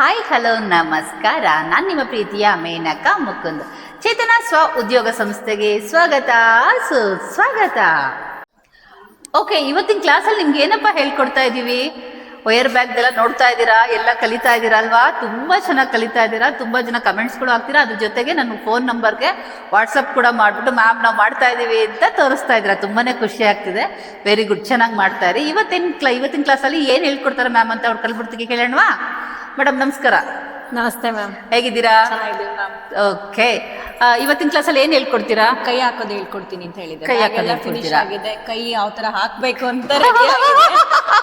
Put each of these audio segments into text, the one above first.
Hi hello ನಮಸ್ಕಾರ. ನಾನು ನಿಮ್ಮ ಪ್ರೀತಿಯ ಮೇನಕ ಮುಕುಂದ್. ಚೇತನ ಸ್ವ ಉದ್ಯೋಗ ಸಂಸ್ಥೆಗೆ ಸ್ವಾಗತ. ಸುಸ್ವಾಗತ. ಓಕೆ ಇವತ್ತಿನ ಕ್ಲಾಸಲ್ಲಿ ನಿಮ್ಗೆ ಏನಪ್ಪ ಹೇಳ್ಕೊಡ್ತಾ ಇದ್ದೀವಿ ವಯರ್ ಬ್ಯಾಗ್ದೆಲ್ಲ ನೋಡ್ತಾ ಇದ್ದೀರಾ? ಎಲ್ಲ ಕಲಿತಾ ಇದ್ದೀರಾ ಅಲ್ವಾ? ತುಂಬ ಚೆನ್ನಾಗಿ ಕಲಿತಾ ಇದ್ದೀರಾ? ತುಂಬ ಜನ ಕಮೆಂಟ್ಸ್ಗಳು ಹಾಕ್ತೀರಾ? ಅದ್ರ ಜೊತೆಗೆ ನನ್ನ ಫೋನ್ ನಂಬರ್ಗೆ ವಾಟ್ಸಪ್ ಕೂಡ ಮಾಡಿಬಿಟ್ಟು ಮ್ಯಾಮ್ ನಾವು ಮಾಡ್ತಾ ಇದ್ದೀವಿ ಅಂತ ತೋರಿಸ್ತಾ ಇದ್ದೀರಾ. ತುಂಬಾ ಖುಷಿ ಆಗ್ತಿದೆ. ವೆರಿ ಗುಡ್ ಚೆನ್ನಾಗಿ ಮಾಡ್ತಾ ಇರಿ. ಇವತ್ತಿನ ಕ್ಲಾ ಇವತ್ತಿನ ಕ್ಲಾಸಲ್ಲಿ ಏನು ಹೇಳ್ಕೊಡ್ತಾರೆ ಮ್ಯಾಮ್ ಅಂತ ಅವ್ರು ಕಲ್ಬಿಡ್ತೀವಿ ಕೇಳೋಣವಾ? ಮೇಡಮ್ ನಮಸ್ಕಾರ. ನಮಸ್ತೆ ಮ್ಯಾಮ್. ಹೇಗಿದ್ದೀರಾ? ಓಕೆ. ಇವತ್ತಿನ ಕ್ಲಾಸಲ್ಲಿ ಏನ್ ಹೇಳ್ಕೊಡ್ತೀರಾ? ಕೈ ಹಾಕೋದು ಹೇಳ್ಕೊಡ್ತೀನಿ ಅಂತ ಹೇಳಿದ್ರೆ ಕೈ ಹಾಕೋದು ಫಿನಿಶ್? ಆಗಿದೆ. ಕೈ ಯಾವ ತರ ಹಾಕ್ಬೇಕು ಅಂತ.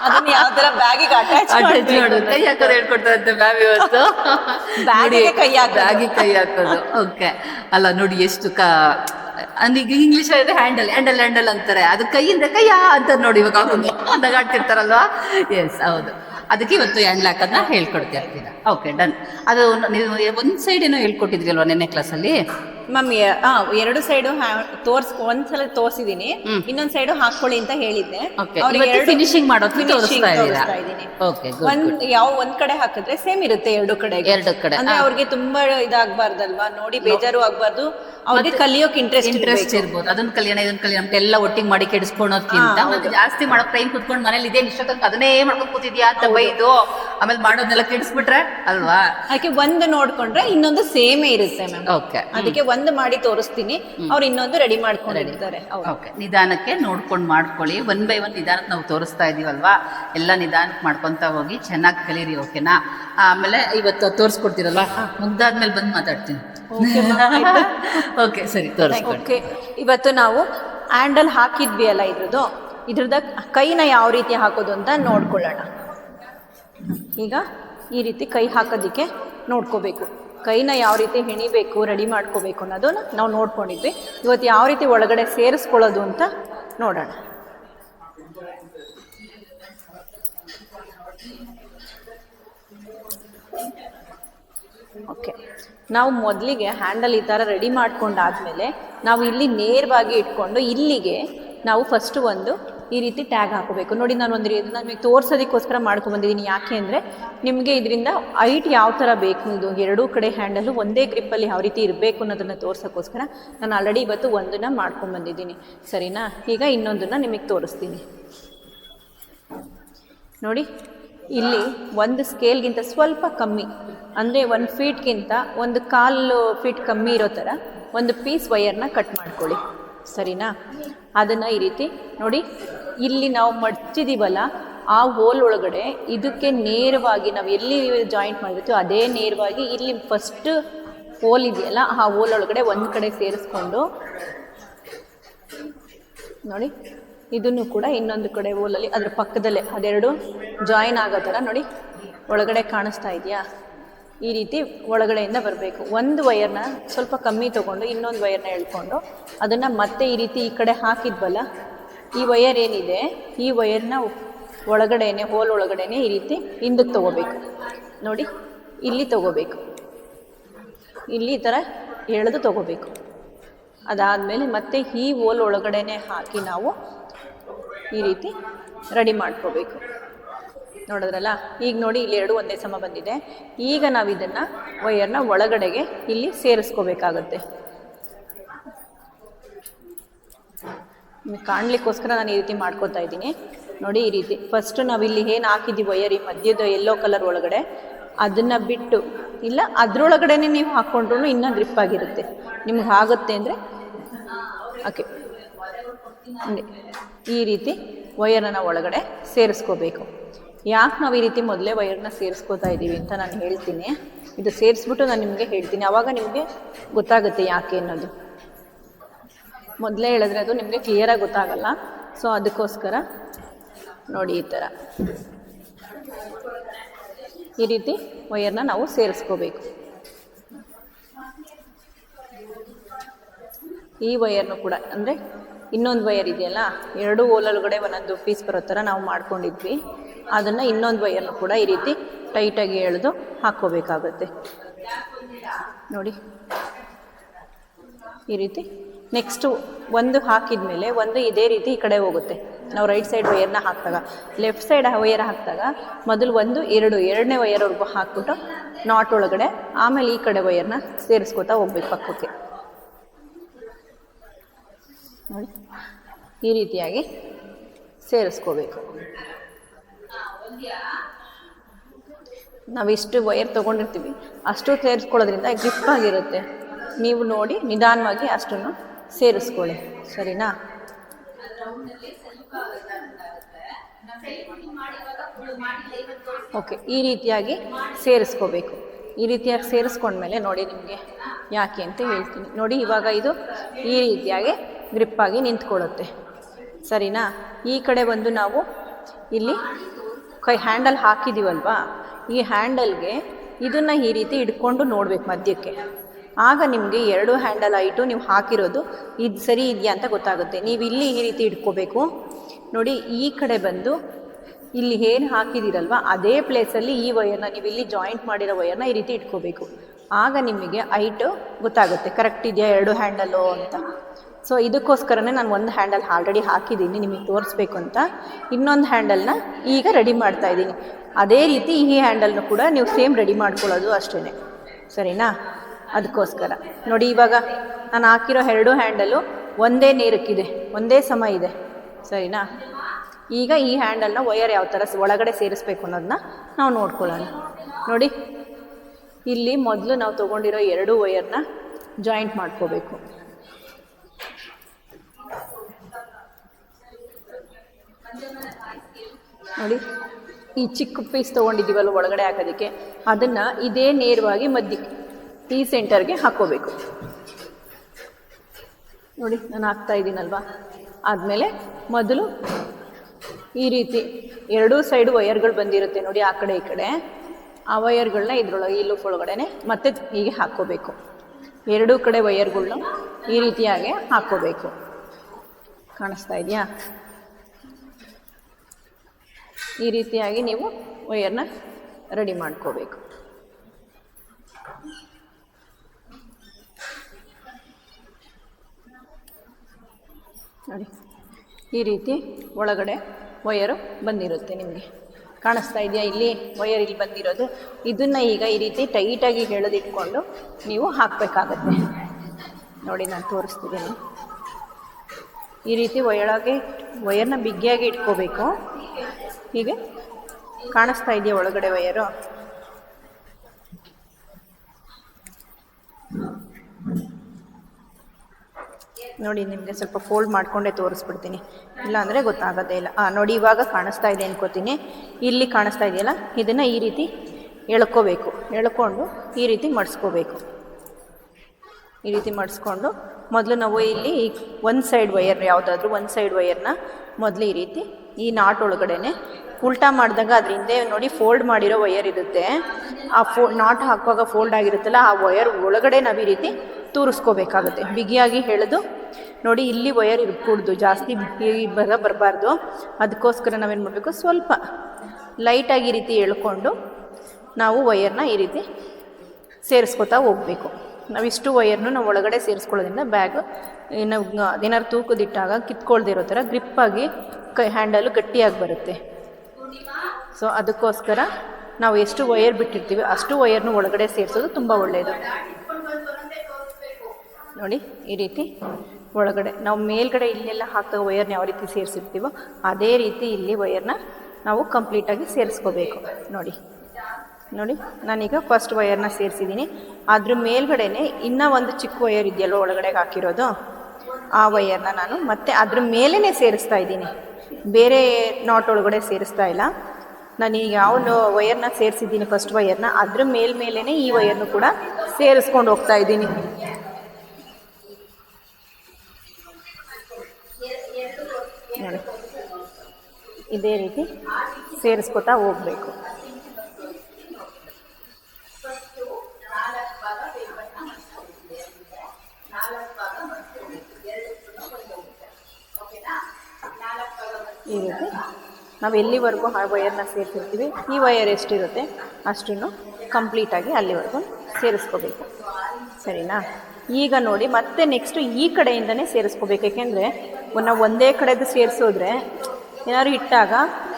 ಅದನ್ನ ಯಾವ ತರ ಬ್ಯಾಗಿಗೆ ಅಟ್ಯಾಚ್ ಅಟ್ಯಾಚ್ ಮಾಡು ಕೈ ಹಾಕೋದು ಹೇಳ್ಕೊಡ್ತಾರಂತೆ ಮ್ಯಾಮ್ ಇವತ್ತು. ಬ್ಯಾಗಿಗೆ ಕೈ ಹಾಕೋದು. ಬ್ಯಾಗಿಗೆ ಕೈ ಹಾಕೋದು. ಓಕೆ. ಅಲ್ಲ ನೋಡಿ ಎಷ್ಟು ಕ ಅಂದ್ರೆ ಈಗ ಇಂಗ್ಲಿಷ್ ಅಲ್ಲಿ ಹ್ಯಾಂಡಲ್ ಹ್ಯಾಂಡಲ್ ಹ್ಯಾಂಡಲ್ ಅಂತಾರೆ. ಅದು ಕೈಯಿಂದ ಕೈಯಾ ಅಂತ ನೋಡಿ ಇವಾಗ ಅವ್ರು ನಗಾಡ್ತಿರ್ತಾರಲ್ವಾ ಎಸ್ ಹೌದು. ಅದಕ್ಕೆ ಇವತ್ತು ಹ್ಯಾಂಡ್ಲ್ ಹಾಕೋದನ್ನ ಹೇಳ್ಕೊಡ್ತಿರ್ತೀರ ಓಕೆ ಡನ್ ಅದು ಒಂದು ಸೈಡ್ ಏನೋ ಹೇಳ್ಕೊಟ್ಟಿದ್ರಿ ಅಲ್ವಾ ನೆನ್ನೆ ಕ್ಲಾಸಲ್ಲಿ ಮ್ಯಾಮ್ ಎರಡು ಸೈಡು ತೋರ್ಸ್ ಒಂದ್ಸಲ ತೋರ್ಸಿದೀನಿ. ಇನ್ನೊಂದ್ ಸೈಡು ಹಾಕೊಳ್ಳಿ ಅಂತ ಹೇಳಿದ್ದೆ ಫಿನಿಶಿಂಗ್ ತೋರಿಸ್ತಾ ಇದ್ದೀನಿ. ಒಂದ್ ಯಾವ ಒಂದ್ ಕಡೆ ಹಾಕಿದ್ರೆ ಸೇಮ್ ಇರುತ್ತೆ ಎರಡು ಕಡೆ ಎರಡು ಕಡೆ, ಅಂದ್ರೆ. ಅವ್ರಿಗೆ ತುಂಬಾ ಇದಾಗ್ಬಾರ್ದಲ್ವಾ? ನೋಡಿ ಬೇಜಾರು ಆಗ್ಬಾರ್ದು. ಅವ್ರಿಗೆ ಕಲಿಯೋಕ್ ಇಂಟ್ರೆಸ್ಟ್ ಇಂಟ್ರೆಸ್ಟ್ ಇರ್ಬೋದು. ಅದನ್ನ ಕಲಿಯೋಣ ಇದನ್ನ ಕಲಿಯೋಣ ಅಂತ ಎಲ್ಲ ಒಟ್ಟಿಗೆ ಮಾಡಿ ಕೆಡಿಸ್ಕೊಳೋದ್ಕಿಂತ ಜಾಸ್ತಿ ಮಾಡೋ ಟ್ರೈನ್ ಕುತ್ಕೊಂಡು ಮನೇಲಿ ಇದೇ ನಿಶ್ಚಿತ ಅದನ್ನೇ ಮಾಡ್ಕೊಂಡು ಕೂತಿದ್ಯಾ ಅಂತ ಬೈದು ಆಮೇಲೆ ಮಾಡೋದನ್ನೆಲ್ಲ ಕೆಡಿಸ್ಬಿಟ್ರೆ ಅಲ್ವಾ? ಅದಕ್ಕೆ ಒಂದು ನೋಡ್ಕೊಂಡ್ರೆ ಇನ್ನೊಂದು ಸೇಮೇ ಇರುತ್ತೆ ಮ್ಯಾಮ್. ಓಕೆ ಅದಕ್ಕೆ ಒಂದು ಮಾಡಿ ತೋರಿಸ್ತೀನಿ. ಅವ್ರು ಇನ್ನೊಂದು ರೆಡಿ ಮಾಡ್ಕೊಂಡಿರ್ತಾರೆ ಓಕೆ ನಿಧಾನಕ್ಕೆ ನೋಡ್ಕೊಂಡು ಮಾಡ್ಕೊಳ್ಳಿ. ಒನ್ ಬೈ ಒನ್ ನಿಧಾನಕ್ಕೆ ನಾವು ತೋರಿಸ್ತಾ ಇದೀವಲ್ವಾ? ಎಲ್ಲ ನಿಧಾನಕ್ಕೆ ಮಾಡ್ಕೊಂತ ಹೋಗಿ ಚೆನ್ನಾಗಿ ಕಲೀರಿ ಓಕೆನಾ ಆಮೇಲೆ ಇವತ್ತು ತೋರಿಸ್ಕೊಡ್ತೀರಲ್ವಾ? ಮುಗ್ದಾದ್ಮೇಲೆ ಬಂದು ಮಾತಾಡ್ತೀನಿ. ಓಕೆ ಸರಿ ಓಕೆ ಇವತ್ತು ನಾವು ಹ್ಯಾಂಡಲ್ ಹಾಕಿದ್ವಿ ಅಲ್ಲ ಇದ್ರದ್ದು? ಇದ್ರದ ಕೈನ ಯಾವ ರೀತಿ ಹಾಕೋದು ಅಂತ ನೋಡ್ಕೊಳ್ಳೋಣ. ಈಗ ಈ ರೀತಿ ಕೈ ಹಾಕೋದಕ್ಕೆ ನೋಡ್ಕೋಬೇಕು. ಕೈನ ಯಾವ ರೀತಿ ಹೆಣಿಬೇಕು, ರೆಡಿ ಮಾಡ್ಕೋಬೇಕು ಅನ್ನೋದನ್ನ ನಾವು ನೋಡ್ಕೊಂಡಿದ್ವಿ. ಇವತ್ತು ಯಾವ ರೀತಿ ಒಳಗಡೆ ಸೇರಿಸ್ಕೊಳ್ಳೋದು ಅಂತ ನೋಡೋಣ. ಓಕೆ. ನಾವು ಮೊದಲಿಗೆ ಹ್ಯಾಂಡಲ್ ಈ ಥರ ರೆಡಿ ಮಾಡ್ಕೊಂಡಾದ್ಮೇಲೆ ನಾವು ಇಲ್ಲಿ ನೇರವಾಗಿ ಇಟ್ಕೊಂಡು ಇಲ್ಲಿಗೆ ನಾವು ಫಸ್ಟು ಒಂದು ಈ ರೀತಿ ಟ್ಯಾಗ್ ಹಾಕೋಬೇಕು. ನೋಡಿ, ನಾನು ಒಂದು ರೀತಿ ನಿಮಗೆ ತೋರಿಸೋದಕ್ಕೋಸ್ಕರ ಮಾಡ್ಕೊಂಡ್ಬಂದಿದ್ದೀನಿ ಯಾಕೆ ಅಂದರೆ ನಿಮಗೆ ಇದರಿಂದ ಐಟ್ ಯಾವ ಥರ ಬೇಕು, ಇದು ಎರಡೂ ಕಡೆ ಹ್ಯಾಂಡಲ್ಲು ಒಂದೇ ಗ್ರಿಪ್ಪಲ್ಲಿ ಯಾವ ರೀತಿ ಇರಬೇಕು ಅನ್ನೋದನ್ನು ತೋರ್ಸೋಕ್ಕೋಸ್ಕರ ನಾನು ಆಲ್ರೆಡಿ ಇವತ್ತು ಒಂದನ್ನು ಮಾಡ್ಕೊಂಡ್ಬಂದಿದ್ದೀನಿ ಸರಿನಾ? ಈಗ ಇನ್ನೊಂದನ್ನು ನಿಮಗೆ ತೋರಿಸ್ತೀನಿ. ನೋಡಿ, ಇಲ್ಲಿ ಒಂದು ಸ್ಕೇಲ್ಗಿಂತ ಸ್ವಲ್ಪ ಕಮ್ಮಿ, ಅಂದರೆ ಒಂದು ಫೀಟ್ಗಿಂತ ಒಂದು ಕಾಲು ಫೀಟ್ ಕಮ್ಮಿ ಇರೋ ಥರ ಒಂದು ಪೀಸ್ ವಯರ್ನ ಕಟ್ ಮಾಡ್ಕೊಳ್ಳಿ. ಸರಿನಾ? ಅದನ್ನು ಈ ರೀತಿ ನೋಡಿ, ಇಲ್ಲಿ ನಾವು ಮಡ್ಚಿದ್ದೀವಲ್ಲ ಆ ಹೋಲ್ ಒಳಗಡೆ ಇದಕ್ಕೆ ನೇರವಾಗಿ ನಾವು ಎಲ್ಲಿ ಜಾಯಿಂಟ್ ಮಾಡಿರ್ತೀವೋ ಅದೇ ನೇರವಾಗಿ ಇಲ್ಲಿ ಫಸ್ಟ್ ಹೋಲ್ ಇದೆಯಲ್ಲ, ಆ ಹೋಲ್ ಒಳಗಡೆ ಒಂದು ಕಡೆ ಸೇರಿಸ್ಕೊಂಡು, ನೋಡಿ, ಇದನ್ನು ಕೂಡ ಇನ್ನೊಂದು ಕಡೆ ಹೋಲಲ್ಲಿ ಅದ್ರ ಪಕ್ಕದಲ್ಲೇ, ಅದೆರಡು ಜಾಯಿನ್ ಆಗೋ ಥರ ನೋಡಿ, ಒಳಗಡೆ ಕಾಣಿಸ್ತಾ ಇದೆಯಾ? ಈ ರೀತಿ ಒಳಗಡೆಯಿಂದ ಬರಬೇಕು. ಒಂದು ವೈರ್ನ ಸ್ವಲ್ಪ ಕಮ್ಮಿ ತೊಗೊಂಡು, ಇನ್ನೊಂದು ವೈರ್ನ ಎಳ್ಕೊಂಡು ಅದನ್ನು ಮತ್ತೆ ಈ ರೀತಿ ಈ ಕಡೆ ಹಾಕಿದ್ವಲ್ಲ, ಈ ವೈರ್ ಏನಿದೆ, ಈ ವೈರ್ನ ಒಳಗಡೆನೆ, ಹೋಲ್ ಒಳಗಡೆನೆ ಈ ರೀತಿ ಹಿಂದಕ್ಕೆ ತಗೋಬೇಕು. ನೋಡಿ, ಇಲ್ಲಿ ತಗೋಬೇಕು. ಇಲ್ಲಿ ಈ ಥರ ಎಳೆದು ತಗೋಬೇಕು. ಅದಾದಮೇಲೆ ಮತ್ತೆ ಈ ಹೋಲ್ ಒಳಗಡೆನೆ ಹಾಕಿ ನಾವು ಈ ರೀತಿ ರೆಡಿ ಮಾಡ್ಕೋಬೇಕು. ನೋಡಿದ್ರಲ್ಲ? ಈಗ ನೋಡಿ, ಇಲ್ಲಿ ಎರಡು ಒಂದೇ ಸಮ ಬಂದಿದೆ. ಈಗ ನಾವು ಇದನ್ನು ವಯರ್ನ ಒಳಗಡೆಗೆ ಇಲ್ಲಿ ಸೇರಿಸ್ಕೋಬೇಕಾಗತ್ತೆ. ಕಾಣಲಿಕ್ಕೋಸ್ಕರ ನಾನು ಈ ರೀತಿ ಮಾಡ್ಕೋತಾ ಇದ್ದೀನಿ. ನೋಡಿ, ಈ ರೀತಿ. ಫಸ್ಟ್ ನಾವು ಇಲ್ಲಿ ಏನು ಹಾಕಿದ್ದೀವಿ ವಯರ್, ಈ ಮಧ್ಯದ ಎಲ್ಲೋ ಕಲರ್ ಒಳಗಡೆ, ಅದನ್ನು ಬಿಟ್ಟು, ಇಲ್ಲ ಅದರೊಳಗಡೆ ನೀವು ಹಾಕ್ಕೊಂಡ್ರು ಇನ್ನೂ ಗ್ರಿಪ್ ಆಗಿರುತ್ತೆ. ನಿಮ್ಗೆ ಆಗುತ್ತೆ ಅಂದರೆ, ಓಕೆ. ಈ ರೀತಿ ವೈಯರನ್ನು ಒಳಗಡೆ ಸೇರಿಸ್ಕೋಬೇಕು. ಯಾಕೆ ನಾವು ಈ ರೀತಿ ಮೊದಲೇ ವೈರ್ನ ಸೇರಿಸ್ಕೋತಾ ಇದ್ದೀವಿ ಅಂತ ನಾನು ಹೇಳ್ತೀನಿ. ಇದು ಸೇರಿಸ್ಬಿಟ್ಟು ನಾನು ನಿಮಗೆ ಹೇಳ್ತೀನಿ. ಆವಾಗ ನಿಮಗೆ ಗೊತ್ತಾಗುತ್ತೆ ಯಾಕೆ ಅನ್ನೋದು. ಮೊದಲೇ ಹೇಳಿದ್ರೆ ಅದು ನಿಮಗೆ ಕ್ಲಿಯರಾಗಿ ಗೊತ್ತಾಗಲ್ಲ. ಸೊ ಅದಕ್ಕೋಸ್ಕರ ನೋಡಿ ಈ ಥರ ಈ ರೀತಿ ವೈರ್ನ ನಾವು ಸೇರಿಸ್ಕೋಬೇಕು. ಈ ವೈರ್ನು ಕೂಡ ಅಂದರೆ ಇನ್ನೊಂದು ವೈರ್ ಇದೆಯಲ್ಲ? ಎರಡು ಓಲೊಳಗಡೆ ಒಂದೊಂದು ಪೀಸ್ ಬರೋ ಥರ ನಾವು ಮಾಡ್ಕೊಂಡಿದ್ವಿ. ಅದನ್ನು ಇನ್ನೊಂದು ವಯರ್ನು ಕೂಡ ಈ ರೀತಿ ಟೈಟಾಗಿ ಎಳೆದು ಹಾಕ್ಕೋಬೇಕಾಗುತ್ತೆ. ನೋಡಿ. ಈ ರೀತಿ ನೆಕ್ಸ್ಟು ಒಂದು ಹಾಕಿದ ಮೇಲೆ ಒಂದು ಇದೇ ರೀತಿ ಈ ಕಡೆ ಹೋಗುತ್ತೆ. ನಾವು ರೈಟ್ ಸೈಡ್ ವೈಯರ್ನ ಹಾಕಿದಾಗ. ಲೆಫ್ಟ್ ಸೈಡ್ ವೈಯರ್ ಹಾಕಿದಾಗ ಮೊದಲು ಒಂದು, ಎರಡು, ಎರಡನೇ ವೈಯರ್ವರೆಗೂ ಹಾಕ್ಬಿಟ್ಟು ನಾಟ್ ಒಳಗಡೆ ಆಮೇಲೆ ಈ ಕಡೆ ವಯರ್ನ ಸೇರಿಸ್ಕೊತಾ ಹೋಗ್ಬೇಕು ಪಕ್ಕಕ್ಕೆ. ನೋಡಿ. ಈ ರೀತಿಯಾಗಿ ಸೇರಿಸ್ಕೋಬೇಕು. ನಾವಿಷ್ಟು ವೈರ್ ತೊಗೊಂಡಿರ್ತೀವಿ. ಅಷ್ಟು ಸೇರಿಸ್ಕೊಳ್ಳೋದ್ರಿಂದ ಗ್ರಿಪ್ ಆಗಿರುತ್ತೆ. ನೀವು ನೋಡಿ ನಿಧಾನವಾಗಿ ಅಷ್ಟನ್ನು ಸೇರಿಸ್ಕೊಳ್ಳಿ. ಸರಿನಾ? ಓಕೆ ಈ ರೀತಿಯಾಗಿ ಸೇರಿಸ್ಕೋಬೇಕು. ಈ ರೀತಿಯಾಗಿ ಸೇರಿಸ್ಕೊಂಡ್ಮೇಲೆ ನೋಡಿ ನಿಮಗೆ ಯಾಕೆ ಅಂತ ಹೇಳ್ತೀನಿ. ನೋಡಿ ಇವಾಗ ಇದು ಈ ರೀತಿಯಾಗಿ ಗ್ರಿಪ್ಪಾಗಿ ನಿಂತ್ಕೊಳ್ಳುತ್ತೆ. ಸರಿನಾ? ಈ ಕಡೆ ಬಂದು ನಾವು ಇಲ್ಲಿ ಕೈ ಹ್ಯಾಂಡಲ್ ಹಾಕಿದ್ದೀವಲ್ವಾ ಈ ಹ್ಯಾಂಡಲ್ಗೆ ಇದನ್ನು ಈ ರೀತಿ ಇಟ್ಕೊಂಡು ನೋಡಬೇಕು ಮಧ್ಯಕ್ಕೆ. ಆಗ ನಿಮಗೆ ಎರಡು ಹ್ಯಾಂಡಲ್ ಐಟು ನೀವು ಹಾಕಿರೋದು. ಇದು ಸರಿ ಇದೆಯಾ ಅಂತ ಗೊತ್ತಾಗುತ್ತೆ. ನೀವು ಇಲ್ಲಿ ಈ ರೀತಿ ಇಟ್ಕೋಬೇಕು. ನೋಡಿ, ಈ ಕಡೆ ಬಂದು ಇಲ್ಲಿ ಏನು ಹಾಕಿದ್ದೀರಲ್ವ ಅದೇ ಪ್ಲೇಸಲ್ಲಿ ಈ ವಯರ್ನ ನೀವು ಇಲ್ಲಿ ಜಾಯಿಂಟ್ ಮಾಡಿರೋ ವಯರ್ನ ಈ ರೀತಿ ಇಟ್ಕೋಬೇಕು. ಆಗ ನಿಮಗೆ ಐಟು ಗೊತ್ತಾಗುತ್ತೆ. ಕರೆಕ್ಟ್ ಇದೆಯಾ ಎರಡು ಹ್ಯಾಂಡಲ್ಲು ಅಂತ. ಸೊ ಇದಕ್ಕೋಸ್ಕರನೇ ನಾನು ಒಂದು ಹ್ಯಾಂಡಲ್ ಆಲ್ರೆಡಿ ಹಾಕಿದ್ದೀನಿ, ನಿಮಗೆ ತೋರಿಸ್ಬೇಕು ಅಂತ. ಇನ್ನೊಂದು ಹ್ಯಾಂಡಲ್ನ ಈಗ ರೆಡಿ ಮಾಡ್ತಾ ಇದ್ದೀನಿ. ಅದೇ ರೀತಿ ಈ ಹ್ಯಾಂಡಲ್ನು ಕೂಡ ನೀವು ಸೇಮ್ ರೆಡಿ ಮಾಡ್ಕೊಳ್ಳೋದು ಅಷ್ಟೇ ಸರಿನಾ? ಅದಕ್ಕೋಸ್ಕರ. ನೋಡಿ ಇವಾಗ ನಾನು ಹಾಕಿರೋ ಎರಡು ಹ್ಯಾಂಡಲು ಒಂದೇ ನೇರಕ್ಕಿದೆ, ಒಂದೇ ಸಮ ಇದೆ. ಸರಿನಾ? ಈಗ ಈ ಹ್ಯಾಂಡಲ್ನ ವಯರ್ ಯಾವ ಥರ ಒಳಗಡೆ ಸೇರಿಸ್ಬೇಕು ಅನ್ನೋದನ್ನ ನಾವು ನೋಡ್ಕೊಳ್ಳೋಣ. ನೋಡಿ, ಇಲ್ಲಿ ಮೊದಲು ನಾವು ತೊಗೊಂಡಿರೋ ಎರಡು ವಯರ್ನ ಜಾಯಿಂಟ್ ಮಾಡ್ಕೋಬೇಕು. ನೋಡಿ. ಈ ಚಿಕ್ಕ ಪೀಸ್ ತೊಗೊಂಡಿದ್ದೀವಲ್ಲ ಒಳಗಡೆ ಹಾಕೋದಕ್ಕೆ? ಅದನ್ನು ಇದೇ ನೇರವಾಗಿ ಮಧ್ಯಕ್ಕೆ ಈ ಸೆಂಟರ್ಗೆ ಹಾಕ್ಕೋಬೇಕು ನೋಡಿ, ನಾನು ಹಾಕ್ತಾ ಇದ್ದೀನಲ್ವಾ? ಆದಮೇಲೆ ಮೊದಲು ಈ ರೀತಿ ಎರಡೂ ಸೈಡು ವಯರ್ಗಳು ಬಂದಿರುತ್ತೆ ನೋಡಿ ಆ ಕಡೆ ಈ ಕಡೆ. ಆ ವಯರ್ಗಳನ್ನ ಇದ್ರೊಳಗೆ, ಈ ಲೂಪ್ ಒಳಗಡೆ ಮತ್ತೆ ಹೀಗೆ ಹಾಕ್ಕೋಬೇಕು ಎರಡೂ ಕಡೆ ವಯರ್ಗಳ್ನ ಈ ರೀತಿಯಾಗಿ ಹಾಕ್ಕೋಬೇಕು ಕಾಣಿಸ್ತಾ ಇದೆಯಾ? ಈ ರೀತಿಯಾಗಿ ನೀವು ವಯರ್ನ ರೆಡಿ ಮಾಡ್ಕೋಬೇಕು. ನೋಡಿ, ಈ ರೀತಿ ಒಳಗಡೆ ವಯರು ಬಂದಿರುತ್ತೆ ನಿಮಗೆ. ಕಾಣಿಸ್ತಾ ಇದೆಯಾ? ಇಲ್ಲಿ ವಯರ್ ಇಲ್ಲಿ ಬಂದಿರೋದು. ಇದನ್ನು ಈಗ ಈ ರೀತಿ ಟೈಟಾಗಿ ಎಳೆದಿಟ್ಕೊಂಡು ನೀವು ಹಾಕಬೇಕಾಗತ್ತೆ. ನೋಡಿ, ನಾನು ತೋರಿಸ್ತಿದ್ದೀನಿ. ಈ ರೀತಿ ಒಳಗೆ ವಯರ್ನ ಬಿಗಿಯಾಗಿ ಇಟ್ಕೋಬೇಕು. ಹೀಗೆ ಕಾಣಿಸ್ತಾ ಇದೆಯಾ ಒಳಗಡೆ ವೈಯರು? ನೋಡಿ, ನಿಮಗೆ ಸ್ವಲ್ಪ ಫೋಲ್ಡ್ ಮಾಡಿಕೊಂಡೇ ತೋರಿಸ್ಬಿಡ್ತೀನಿ. ಇಲ್ಲಾಂದರೆ ಗೊತ್ತಾಗೋದೇ ಇಲ್ಲ. ಹಾಂ ನೋಡಿ, ಇವಾಗ ಕಾಣಿಸ್ತಾ ಇದೆ ಅನ್ಕೋತೀನಿ. ಇಲ್ಲಿ ಕಾಣಿಸ್ತಾ ಇದೆಯಲ್ಲ, ಇದನ್ನು ಈ ರೀತಿ ಎಳ್ಕೋಬೇಕು. ಎಳ್ಕೊಂಡು ಈ ರೀತಿ ಮಡಿಸ್ಕೋಬೇಕು. ಈ ರೀತಿ ಮಡಿಸ್ಕೊಂಡು ಮೊದಲು ನಾವು ಇಲ್ಲಿ ಒಂದು ಸೈಡ್ ವೈಯರ್ ಯಾವುದಾದ್ರೂ ಒಂದು ಸೈಡ್ ವೈಯರ್ನ ಮೊದಲು ಈ ರೀತಿ ಈ ನಾಟ್ ಒಳಗಡೆನೆ ಉಲ್ಟಾ ಮಾಡಿದಾಗ ಅದ್ರ ಹಿಂದೆ ನೋಡಿ ಫೋಲ್ಡ್ ಮಾಡಿರೋ ವಯರ್ ಇರುತ್ತೆ. ಆ ಫೋ, ನಾಟ್ ಹಾಕುವಾಗ ಫೋಲ್ಡ್ ಆಗಿರುತ್ತಲ್ಲ, ಆ ವಯರ್ ಒಳಗಡೆ ನಾವು ಈ ರೀತಿ ತೂರಿಸ್ಕೋಬೇಕಾಗುತ್ತೆ. ಬಿಗಿಯಾಗಿ ಎಳೆದು ನೋಡಿ ಇಲ್ಲಿ ವಯರ್ ಇರ್ಕೂಡ್ದು, ಜಾಸ್ತಿ ಬಿಗಿ ಬರ ಬರಬಾರ್ದು. ಅದಕ್ಕೋಸ್ಕರ ನಾವೇನು ಮಾಡಬೇಕು, ಸ್ವಲ್ಪ ಲೈಟಾಗಿ ಈ ರೀತಿ ಎಳ್ಕೊಂಡು ನಾವು ವಯರ್ನ ಈ ರೀತಿ ಸೇರಿಸ್ಕೊತಾ ಹೋಗಬೇಕು. ನಾವಿಷ್ಟು ವಯರ್ನು ನಾವು ಒಳಗಡೆ ಸೇರಿಸ್ಕೊಳ್ಳೋದ್ರಿಂದ ಬ್ಯಾಗ್ ನಾವು ಅದೇನಾದ್ರು ತೂಕದಿಟ್ಟಾಗ ಕಿತ್ಕೊಳ್ದಿರೋ ಥರ ಗ್ರಿಪ್ಪಾಗಿ ಕೈ ಹ್ಯಾಂಡಲು ಗಟ್ಟಿಯಾಗಿ ಬರುತ್ತೆ. ಸೊ, ಅದಕ್ಕೋಸ್ಕರ ನಾವು ಎಷ್ಟು ವಯರ್ ಬಿಟ್ಟಿರ್ತೀವಿ ಅಷ್ಟು ವಯರ್ನು ಒಳಗಡೆ ಸೇರಿಸೋದು ತುಂಬ ಒಳ್ಳೆಯದು ನೋಡಿ, ಈ ರೀತಿ ಒಳಗಡೆ, ನಾವು ಮೇಲ್ಗಡೆ ಇಲ್ಲೆಲ್ಲ ಹಾಕೋ ವಯರ್ನ ಯಾವ ರೀತಿ ಸೇರಿಸಿರ್ತೀವೋ ಅದೇ ರೀತಿ ಇಲ್ಲಿ ವಯರ್ನ ನಾವು ಕಂಪ್ಲೀಟಾಗಿ ಸೇರಿಸ್ಕೋಬೇಕು. ನೋಡಿ ನೋಡಿ, ನಾನೀಗ ಫಸ್ಟ್ ವಯರ್ನ ಸೇರಿಸಿದ್ದೀನಿ. ಅದ್ರ ಮೇಲ್ಗಡೆನೆ ಇನ್ನೂ ಒಂದು ಚಿಕ್ಕ ವಯರ್ ಇದೆಯಲ್ಲ ಒಳಗಡೆಗೆ ಹಾಕಿರೋದು? ಆ ವಯರ್ನ ನಾನು ಮತ್ತೆ ಅದ್ರ ಮೇಲೇ ಸೇರಿಸ್ತಾ ಇದ್ದೀನಿ. ಬೇರೆ ನಾಟ್ ಒಳಗಡೆ ಸೇರಿಸ್ತಾ ಇಲ್ಲ. ನಾನು ಈಗ ಯಾವ ವೈಯರ್ನ ಸೇರಿಸಿದ್ದೀನಿ ಫಸ್ಟ್ ವೈಯರ್ನ. ಅದ್ರ ಮೇಲ್ಮೇಲೇ ಈ ವೈಯರ್ನು ಕೂಡ ಸೇರಿಸ್ಕೊಂಡು ಹೋಗ್ತಾ ಇದ್ದೀನಿ. ಇದೇ ರೀತಿ ಸೇರಿಸ್ಕೊತಾ ಹೋಗಬೇಕು. ಈ ನಾವು ಎಲ್ಲಿವರೆಗೂ ಆ ವಯರ್ನ ಸೇರಿಸಿರ್ತೀವಿ, ಈ ವಯರ್ ಎಷ್ಟಿರುತ್ತೆ ಅಷ್ಟನ್ನು ಕಂಪ್ಲೀಟಾಗಿ ಅಲ್ಲಿವರೆಗೂ ಸೇರಿಸ್ಕೋಬೇಕು. ಸರಿನಾ? ಈಗ ನೋಡಿ, ಮತ್ತೆ ನೆಕ್ಸ್ಟ್ ಈ ಕಡೆಯಿಂದನೇ ಸೇರಿಸ್ಕೋಬೇಕು. ಯಾಕೆಂದರೆ ನಾವು ಒಂದೇ ಕಡೆದು ಸೇರಿಸೋದ್ರೆ ಏನಾದ್ರು ಇಟ್ಟಾಗ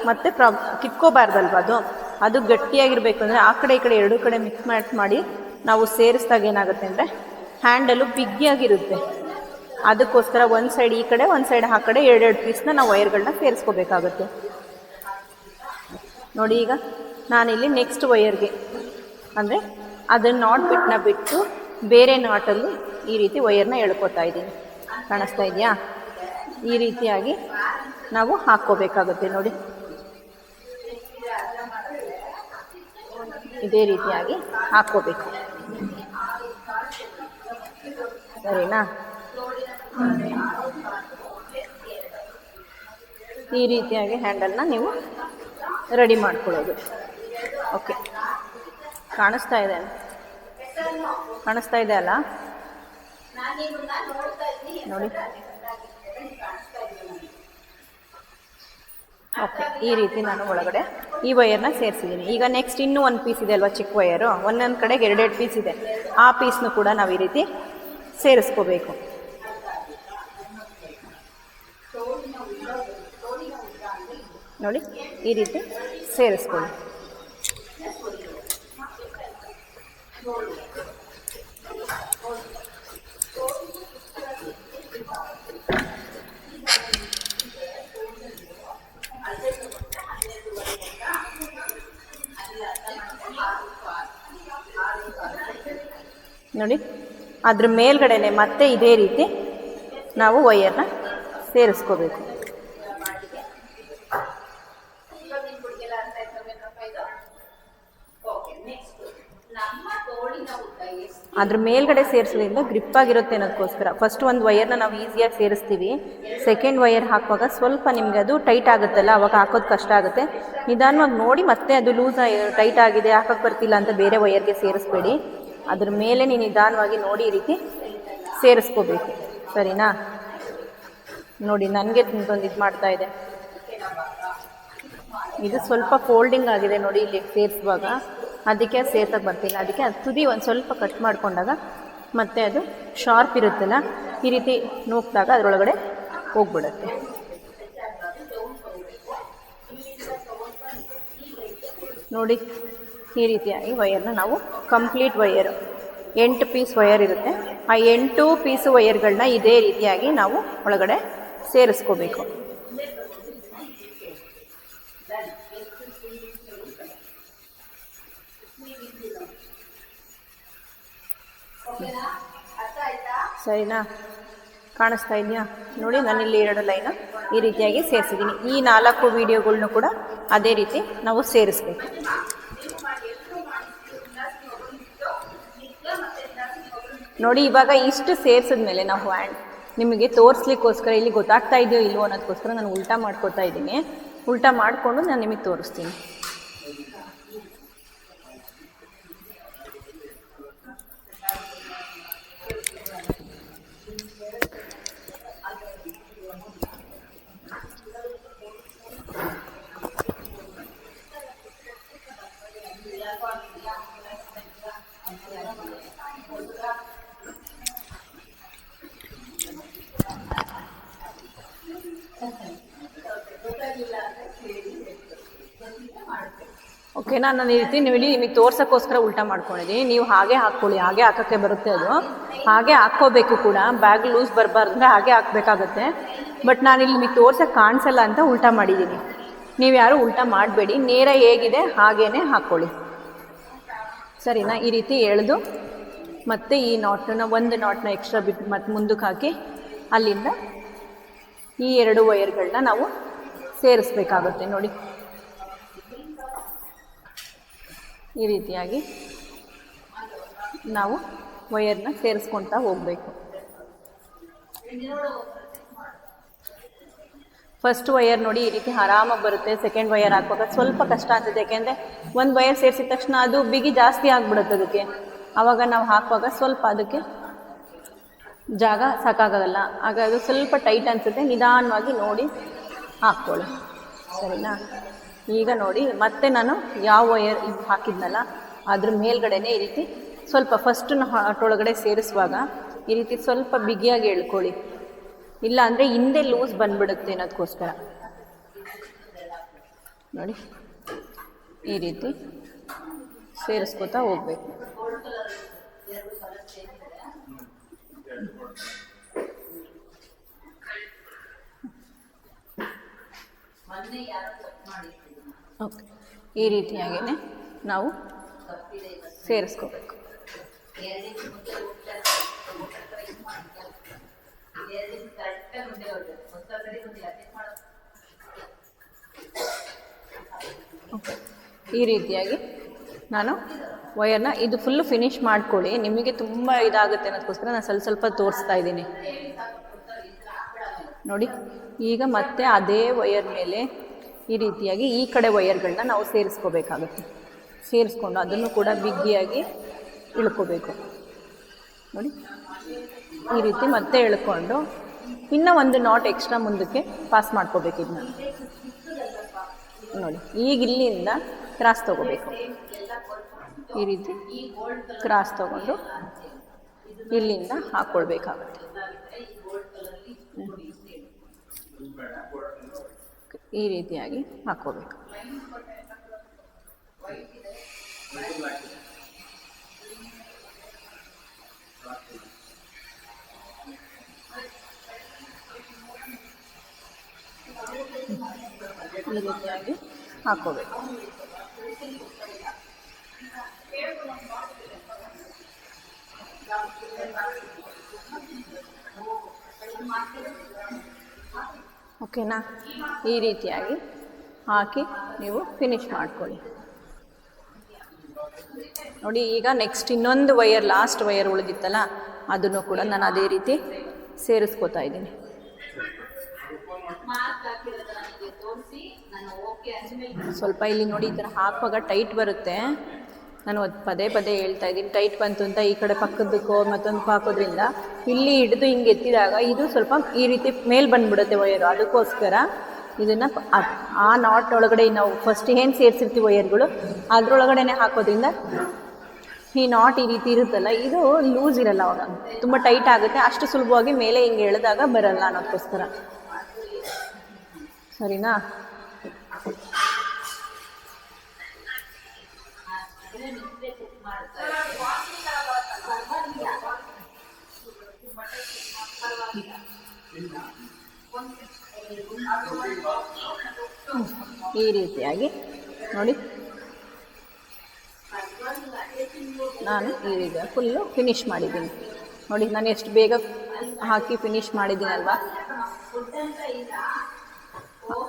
ಮತ್ತೆ ಪ್ರಾಬ್, ಕಿತ್ಕೋಬಾರ್ದಲ್ವ ಅದು? ಅದು ಗಟ್ಟಿಯಾಗಿರಬೇಕು ಅಂದರೆ ಆ ಕಡೆ ಈ ಕಡೆ ಎರಡೂ ಕಡೆ ಮಿಕ್ಸ್ ಮ್ಯಾಟ್ ಮಾಡಿ ನಾವು ಸೇರಿಸಿದಾಗ ಏನಾಗುತ್ತೆ ಅಂದರೆ ಹ್ಯಾಂಡಲು ಬಿಗಿಯಾಗಿರುತ್ತೆ ಅದಕ್ಕೋಸ್ಕರ ಒಂದು ಸೈಡ್ ಈ ಕಡೆ, ಒಂದು ಸೈಡ್ ಆ ಕಡೆ ಎರಡೆರಡು ಪೀಸ್ನ ನಾವು ವೈರ್ಗಳನ್ನ ಸೇರಿಸ್ಕೋಬೇಕಾಗುತ್ತೆ. ನೋಡಿ ಈಗ ನಾನಿಲ್ಲಿ ನೆಕ್ಸ್ಟ್ ವಯರ್ಗೆ ಅಂದರೆ ಅದನ್ನ ನಾಟ್ ಬಿಟ್ಟನ್ನ ಬಿಟ್ಟು ಬೇರೆ ನಾಟಲ್ಲಿ ಈ ರೀತಿ ವಯರ್ನ ಎಳ್ಕೊತಾ ಇದ್ದೀನಿ. ಕಾಣಿಸ್ತಾ ಇದೆಯಾ? ಈ ರೀತಿಯಾಗಿ ನಾವು ಹಾಕ್ಕೋಬೇಕಾಗುತ್ತೆ ನೋಡಿ. ಇದೇ ರೀತಿಯಾಗಿ ಹಾಕ್ಕೋಬೇಕು. ಸರಿನಾ? ಈ ರೀತಿಯಾಗಿ ಹ್ಯಾಂಡಲ್ನ ನೀವು ರೆಡಿ ಮಾಡ್ಕೊಳ್ಳೋದು. ಓಕೆ ಕಾಣಿಸ್ತಾ ಇದೆ ಕಾಣಿಸ್ತಾ ಇದೆ ಅಲ್ಲ? ನೋಡಿ. ಓಕೆ ಈ ರೀತಿ ನಾನು ಒಳಗಡೆ ಈ ವಯರ್ನ ಸೇರಿಸಿದ್ದೀನಿ. ಈಗ ನೆಕ್ಸ್ಟ್ ಇನ್ನೂ ಒಂದು ಪೀಸ್ ಇದೆ ಅಲ್ವಾ ಚಿಕ್ಕ ವೈಯರು ಒಂದೊಂದು ಕಡೆಗೆ ಎರಡೆರಡು ಪೀಸ್ ಇದೆ. ಆ ಪೀಸ್ನು ಕೂಡ ನಾವು ಈ ರೀತಿ ಸೇರಿಸ್ಕೋಬೇಕು. ನೋಡಿ ಈ ರೀತಿ ಸೇರಿಸ್ಕೊಳ್ಳಿ. ನೋಡಿ ಅದ್ರ ಮೇಲ್ಗಡೆನೆ ಮತ್ತೆ ಇದೇ ರೀತಿ ನಾವು ವೈಯರ್ನ ಸೇರಿಸ್ಕೋಬೇಕು. ಅದ್ರ ಮೇಲ್ಗಡೆ ಸೇರಿಸೋದ್ರಿಂದ ಗ್ರಿಪ್ ಆಗಿರುತ್ತೆ ಅನ್ನೋದಕ್ಕೋಸ್ಕರ ಫಸ್ಟ್ ಒಂದು ವಯರ್ನ ನಾವು ಈಸಿಯಾಗಿ ಸೇರಿಸ್ತೀವಿ. ಸೆಕೆಂಡ್ ವಯರ್ ಹಾಕುವಾಗ ಸ್ವಲ್ಪ ನಿಮಗೆ ಅದು ಟೈಟ್ ಆಗುತ್ತಲ್ಲ, ಅವಾಗ ಹಾಕೋದು ಕಷ್ಟ ಆಗುತ್ತೆ. ನಿಧಾನವಾಗಿ ನೋಡಿ ಮತ್ತೆ ಅದು ಲೂಸ್ ಟೈಟ್ ಆಗಿದೆ ಹಾಕಕ್ಕೆ ಬರ್ತಿಲ್ಲ ಅಂತ ಬೇರೆ ವಯರ್ಗೆ ಸೇರಿಸ್ಬೇಡಿ. ಅದ್ರ ಮೇಲೆ ನೀವು ನಿಧಾನವಾಗಿ ನೋಡಿ ಈ ರೀತಿ ಸೇರಿಸ್ಕೋಬೇಕು. ಸರಿನಾ? ನೋಡಿ ನನಗೆ ಒಂದು ಇದು ಮಾಡ್ತಾ ಇದೆ. ಇದು ಸ್ವಲ್ಪ ಫೋಲ್ಡಿಂಗ್ ಆಗಿದೆ ನೋಡಿ ಇಲ್ಲಿ ಸೇರಿಸುವಾಗ. ಅದಕ್ಕೆ ಸೇರ್ತಾಗ ಬರ್ತಿಲ್ಲ. ಅದಕ್ಕೆ ಅದು ತುದಿ ಒಂದು ಸ್ವಲ್ಪ ಕಟ್ ಮಾಡಿಕೊಂಡಾಗ ಮತ್ತೆ ಅದು ಶಾರ್ಪ್ ಇರುತ್ತಲ್ಲ, ಈ ರೀತಿ ನೂಕ್ದಾಗ ಅದರೊಳಗಡೆ ಹೋಗ್ಬಿಡುತ್ತೆ. ನೋಡಿ, ಈ ರೀತಿಯಾಗಿ ವಯರ್ನ ನಾವು ಕಂಪ್ಲೀಟ್ ವಯರ್ ಎಂಟು ಪೀಸ್ ವಯರ್ ಇರುತ್ತೆ. ಆ ಎಂಟು ಪೀಸು ವಯರ್ಗಳನ್ನ ಇದೇ ರೀತಿಯಾಗಿ ನಾವು ಒಳಗಡೆ ಸೇರಿಸ್ಕೋಬೇಕು. ಸರಿನಾ? ಕಾಣಿಸ್ತಾ ಇದೆಯಾ? ನೋಡಿ, ನಾನಿಲ್ಲಿ ಎರಡು ಲೈನು ಈ ರೀತಿಯಾಗಿ ಸೇರಿಸಿದ್ದೀನಿ. ಈ ನಾಲ್ಕು ವೀಡಿಯೋಗಳ್ನು ಕೂಡ ಅದೇ ರೀತಿ ನಾವು ಸೇರಿಸ್ಬೇಕು. ನೋಡಿ, ಇವಾಗ ಇಷ್ಟು ಸೇರಿಸಿದ ಮೇಲೆ ನಾವು ಹ್ಯಾಂಡ್ ನಿಮಗೆ ತೋರಿಸ್ಲಿಕ್ಕೋಸ್ಕರ, ಇಲ್ಲಿ ಗೊತ್ತಾಗ್ತಾ ಇದೆಯೋ ಇಲ್ವೋ ಅನ್ನೋದಕ್ಕೋಸ್ಕರ ನಾನು ಉಲ್ಟಾ ಮಾಡ್ಕೊತಾ ಇದ್ದೀನಿ. ಉಲ್ಟಾ ಮಾಡಿಕೊಂಡು ನಾನು ನಿಮಗೆ ತೋರಿಸ್ತೀನಿ. ಓಕೆನಾ ನಾನು ಈ ರೀತಿ ನೀವು ಇಲ್ಲಿ ನಿಮಗೆ ತೋರ್ಸೋಕ್ಕೋಸ್ಕರ ಉಲ್ಟಾ ಮಾಡ್ಕೊಂಡಿದ್ದೀನಿ ನೀವು ಹಾಗೆ ಹಾಕ್ಕೊಳ್ಳಿ, ಹಾಗೆ ಹಾಕೋಕ್ಕೆ ಬರುತ್ತೆ ಅದು. ಹಾಗೆ ಹಾಕ್ಕೋಬೇಕು ಕೂಡ. ಬ್ಯಾಗ್ ಲೂಸ್ ಬರಬಾರ್ದು ಅಂದರೆ ಹಾಗೆ ಹಾಕಬೇಕಾಗತ್ತೆ. ಬಟ್ ನಾನು ಇಲ್ಲಿ ನಿಮಗೆ ತೋರ್ಸೋಕ್ಕೆ ಕಾಣಿಸಲ್ಲ ಅಂತ ಉಲ್ಟಾ ಮಾಡಿದ್ದೀನಿ ನೀವು ಯಾರು ಉಲ್ಟಾ ಮಾಡಬೇಡಿ. ನೇರ ಹೇಗಿದೆ ಹಾಗೇ ಹಾಕ್ಕೊಳ್ಳಿ. ಸರಿನಾ? ಈ ರೀತಿ ಎಳೆದು ಮತ್ತೆ ಈ ನಾಟ್ನ, ಒಂದು ನಾಟ್ನ ಎಕ್ಸ್ಟ್ರಾ ಬಿಟ್ಟು ಮತ್ತೆ ಮುಂದಕ್ಕೆ ಹಾಕಿ ಅಲ್ಲಿಂದ ಈ ಎರಡು ವೈರ್ಗಳನ್ನ ನಾವು ಸೇರಿಸ್ಬೇಕಾಗುತ್ತೆ. ನೋಡಿ. ಈ ರೀತಿಯಾಗಿ ನಾವು ವಯರ್ನ ಸೇರಿಸ್ಕೊಳ್ತಾ ಹೋಗಬೇಕು. ಫಸ್ಟ್ ವಯರ್ ನೋಡಿ ಈ ರೀತಿ ಆರಾಮಾಗಿ ಬರುತ್ತೆ ಸೆಕೆಂಡ್ ವಯರ್ ಹಾಕುವಾಗ ಸ್ವಲ್ಪ ಕಷ್ಟ ಆಗ್ತದೆ. ಯಾಕೆಂದರೆ ಒಂದು ವಯರ್ ಸೇರಿಸಿದ ತಕ್ಷಣ ಅದು ಬಿಗಿ ಜಾಸ್ತಿ ಆಗಿಬಿಡುತ್ತೆ ಅದಕ್ಕೆ. ಆವಾಗ ನಾವು ಹಾಕುವಾಗ ಸ್ವಲ್ಪ ಅದಕ್ಕೆ ಜಾಗ ಸಾಕಾಗಲ್ಲ ಆಗ ಅದು ಸ್ವಲ್ಪ ಟೈಟ್ ಅನಿಸುತ್ತೆ. ನಿಧಾನವಾಗಿ ನೋಡಿ ಹಾಕ್ಕೊಳ್ಳಿ. ಸರಿನಾ? ಈಗ ನೋಡಿ, ಮತ್ತೆ ನಾನು ಯಾವ ವಯರ್ ಇದು ಹಾಕಿದ್ನಲ್ಲ, ಅದ್ರ ಮೇಲ್ಗಡೆನೇ ಈ ರೀತಿ ಸ್ವಲ್ಪ ಫಸ್ಟ್ ಒಳಗಡೆ ಸೇರಿಸುವಾಗ ಈ ರೀತಿ ಸ್ವಲ್ಪ ಬಿಗಿಯಾಗಿ ಎಳ್ಕೊಳ್ಳಿ ಇಲ್ಲ ಅಂದರೆ ಹಿಂದೆ ಲೂಸ್ ಬಂದ್ಬಿಡುತ್ತೆ ಅನ್ನೋದಕ್ಕೋಸ್ಕರ ನೋಡಿ, ಈ ರೀತಿ ಸೇರಿಸ್ಕೊತಾ ಹೋಗ್ಬೇಕು. ಓಕೆ. ಈ ರೀತಿಯಾಗೇ ನಾವು ಸೇರಿಸ್ಕೋಬೇಕು. ಈ ರೀತಿಯಾಗಿ ನಾನು ವಯರ್ನ ಇದು ಫುಲ್ಲು ಫಿನಿಶ್ ಮಾಡ್ಕೊಳ್ಳಿ. ನಿಮಗೆ ತುಂಬ ಇದಾಗುತ್ತೆ ಅನ್ನೋದಕ್ಕೋಸ್ಕರ ನಾನು ಸ್ವಲ್ಪ ಸ್ವಲ್ಪ ತೋರಿಸ್ತಾ ಇದ್ದೀನಿ. ನೋಡಿ, ಈಗ ಮತ್ತೆ ಅದೇ ವಯರ್ ಮೇಲೆ ಈ ರೀತಿಯಾಗಿ ಈ ಕಡೆ ವೈಯರ್ಗಳನ್ನ ನಾವು ಸೇರಿಸ್ಕೋಬೇಕಾಗುತ್ತೆ. ಸೇರಿಸ್ಕೊಂಡು ಅದನ್ನು ಕೂಡ ಬಿಗ್ಗಿಯಾಗಿ ಇಳ್ಕೋಬೇಕು. ನೋಡಿ, ಈ ರೀತಿ ಮತ್ತೆ ಎಳ್ಕೊಂಡು ಇನ್ನೂ ಒಂದು ನಾಟ್ ಎಕ್ಸ್ಟ್ರಾ ಮುಂದಕ್ಕೆ ಪಾಸ್ ಮಾಡ್ಕೋಬೇಕು ಇದನ್ನ. ನೋಡಿ, ಈಗ ಇಲ್ಲಿಂದ ಕ್ರಾಸ್ ತಗೋಬೇಕು. ಈ ರೀತಿ ಕ್ರಾಸ್ ತಗೊಂಡು ಇಲ್ಲಿಂದ ಹಾಕ್ಕೊಳ್ಬೇಕಾಗುತ್ತೆ ಈ ರೀತಿಯಾಗಿ ಹಾಕ್ಕೋಬೇಕು ಈ ರೀತಿಯಾಗಿ ಹಾಕ್ಕೋಬೇಕು ಓಕೆನಾ? ಈ ರೀತಿಯಾಗಿ ಹಾಕಿ ನೀವು ಫಿನಿಶ್ ಮಾಡ್ಕೊಳ್ಳಿ. ನೋಡಿ, ಈಗ ನೆಕ್ಸ್ಟ್ ಇನ್ನೊಂದು ವೈಯರ್ ಲಾಸ್ಟ್ ವೈಯರ್ ಉಳಿದಿತ್ತಲ್ಲ, ಅದನ್ನು ಕೂಡ ನಾನು ಅದೇ ರೀತಿ ಸೇರಿಸ್ಕೋತಾ ಇದ್ದೀನಿ. ಸ್ವಲ್ಪ ಇಲ್ಲಿ ನೋಡಿ, ಈ ಥರ ಹಾಕುವಾಗ ಟೈಟ್ ಬರುತ್ತೆ. ನಾನು ಅದು ಪದೇ ಪದೇ ಹೇಳ್ತಾ ಇದ್ದೀನಿ ಟೈಟ್ ಬಂತು ಅಂತ ಈ ಕಡೆ ಪಕ್ಕದಕ್ಕೋ ಮತ್ತೊಂದು ಹಾಕೋದ್ರಿಂದ ಇಲ್ಲಿ ಹಿಡಿದು ಹಿಂಗೆ ಎತ್ತಿದಾಗ ಇದು ಸ್ವಲ್ಪ ಈ ರೀತಿ ಮೇಲೆ ಬಂದ್ಬಿಡುತ್ತೆ ವಯರು ಅದಕ್ಕೋಸ್ಕರ ಇದನ್ನು ಆ ನಾಟ್ ಒಳಗಡೆ ನಾವು ಫಸ್ಟ್ ಏನು ಸೇರಿಸಿರ್ತೀವಿ ವಯರ್ಗಳು ಅದರೊಳಗಡೆನೆ ಹಾಕೋದ್ರಿಂದ ಈ ನಾಟ್ ಈ ರೀತಿ ಇರುತ್ತಲ್ಲ, ಇದು ಲೂಸ್ ಇರಲ್ಲ ಅವಾಗ. ತುಂಬ ಟೈಟ್ ಆಗುತ್ತೆ, ಅಷ್ಟು ಸುಲಭವಾಗಿ ಮೇಲೆ ಹಿಂಗೆ ಎಳೆದಾಗ ಬರಲ್ಲ ಅನ್ನೋದಕ್ಕೋಸ್ಕರ ಸರಿನಾ? ಈ ರೀತಿಯಾಗಿ ನೋಡಿ. ನಾನು ಈ ಈಗ ಫುಲ್ಲು ಫಿನಿಶ್ ಮಾಡಿದ್ದೀನಿ. ನೋಡಿ, ನಾನು ಎಷ್ಟು ಬೇಗ ಹಾಕಿ ಫಿನಿಶ್ ಮಾಡಿದ್ದೀನಲ್ವಾ?